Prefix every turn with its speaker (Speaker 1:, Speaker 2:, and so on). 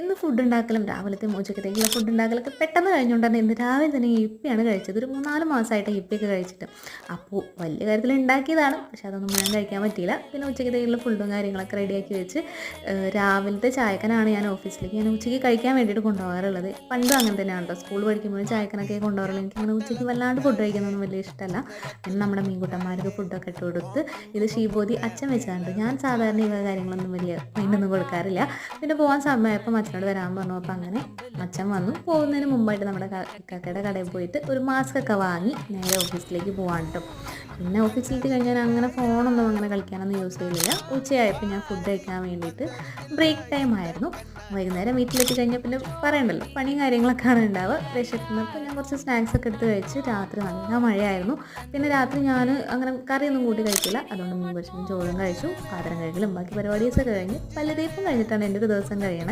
Speaker 1: ഇന്ന് ഫുഡ് ഉണ്ടാക്കലും രാവിലത്തെ ഉച്ചക്കത്തേക്കുള്ള ഫുഡ് ഉണ്ടാക്കലൊക്കെ പെട്ടെന്ന് കഴിഞ്ഞുകൊണ്ട് തന്നെ ഇന്ന് രാവിലെ തന്നെ ഹിപ്പിയാണ് കഴിച്ചത്. ഒരു മൂന്നാൽ മാസമായിട്ട് ഹിപ്പിയൊക്കെ കഴിച്ചിട്ട്. അപ്പോൾ വലിയ കാര്യത്തിൽ ഉണ്ടാക്കിയതാണ് പക്ഷെ അതൊന്നും ഞാൻ കഴിക്കാൻ പറ്റിയില്ല. പിന്നെ ഉച്ചക്കത്തേക്കുള്ള ഫുഡും കാര്യങ്ങളൊക്കെ റെഡിയാക്കി വെച്ച് രാവിലത്തെ ചായക്കനാണ് ഞാൻ ഓഫീസിലേക്ക് ഞാൻ ഉച്ചയ്ക്ക് കഴിക്കാൻ വേണ്ടിയിട്ട് കൊണ്ടുപോകാറുള്ളത്. പണ്ടും അങ്ങനെ തന്നെയാണ് കേട്ടോ സ്കൂൾ പഠിക്കുമ്പോൾ ചായക്കനൊക്കെ കൊണ്ടുപോകാറുള്ളത് എനിക്ക് അങ്ങനെ ഉച്ചയ്ക്ക് വല്ലാണ്ട് ഫുഡ് കഴിക്കുന്നൊന്നും വലിയ ഇഷ്ടമല്ല. പിന്നെ നമ്മുടെ മീൻകുട്ടന്മാർക്ക് ഫുഡൊക്കെ ഇട്ട് കൊടുത്ത് ഇത് ഷീബോധി അച്ഛൻ വെച്ചാണ്ട് ഞാൻ സാധാരണ ഇവ കാര്യങ്ങളൊന്നും വലിയ മൈൻഡൊന്നും കൊടുക്കാറില്ല. പിന്നെ പോകാൻ സമയമായപ്പോൾ അച്ഛനോട് വരാൻ പറഞ്ഞു. അപ്പോൾ അങ്ങനെ അച്ഛൻ വന്നു. പോകുന്നതിന് മുമ്പായിട്ട് നമ്മുടെ കക്കയുടെ കടയിൽ പോയിട്ട് ഒരു മാസ്ക് ഒക്കെ വാങ്ങി നേരെ ഓഫീസിലേക്ക് പോകാൻ പിന്നെ ഓഫീസിലേക്ക് കഴിഞ്ഞാൽ അങ്ങനെ ഫോണൊന്നും അങ്ങനെ കളിക്കാനൊന്നും യൂസ് ചെയ്യില്ല ഉച്ചയായപ്പോൾ ഞാൻ ഫുഡ് കഴിക്കാൻ വേണ്ടിയിട്ട് ബ്രേക്ക് ടൈം ആയിരുന്നു. വൈകുന്നേരം വീട്ടിലെത്തി കഴിഞ്ഞാൽ പിന്നെ പറയണ്ടല്ലോ പണിയും കാര്യങ്ങളൊക്കെ ആണ് ഉണ്ടാവുക. വിശക്കുന്നപ്പോൾ ഞാൻ കുറച്ച് സ്നാക്സ് ഒക്കെ എടുത്ത് കഴിച്ച്. രാത്രി നല്ല മഴയായിരുന്നു. പിന്നെ രാത്രി ഞാൻ അങ്ങനെ കറിയൊന്നും കൂട്ടി കഴിക്കില്ല. അതുകൊണ്ട് പൊരിച്ചും ചോറും കഴിച്ചു. പാത്രം കഴിക്കലും ബാക്കി പരിപാടീസൊക്കെ കഴിഞ്ഞ് പല ദിവസം കഴിഞ്ഞിട്ടാണ് എന്റെ ഒരു ദിവസം കഴിയണേ.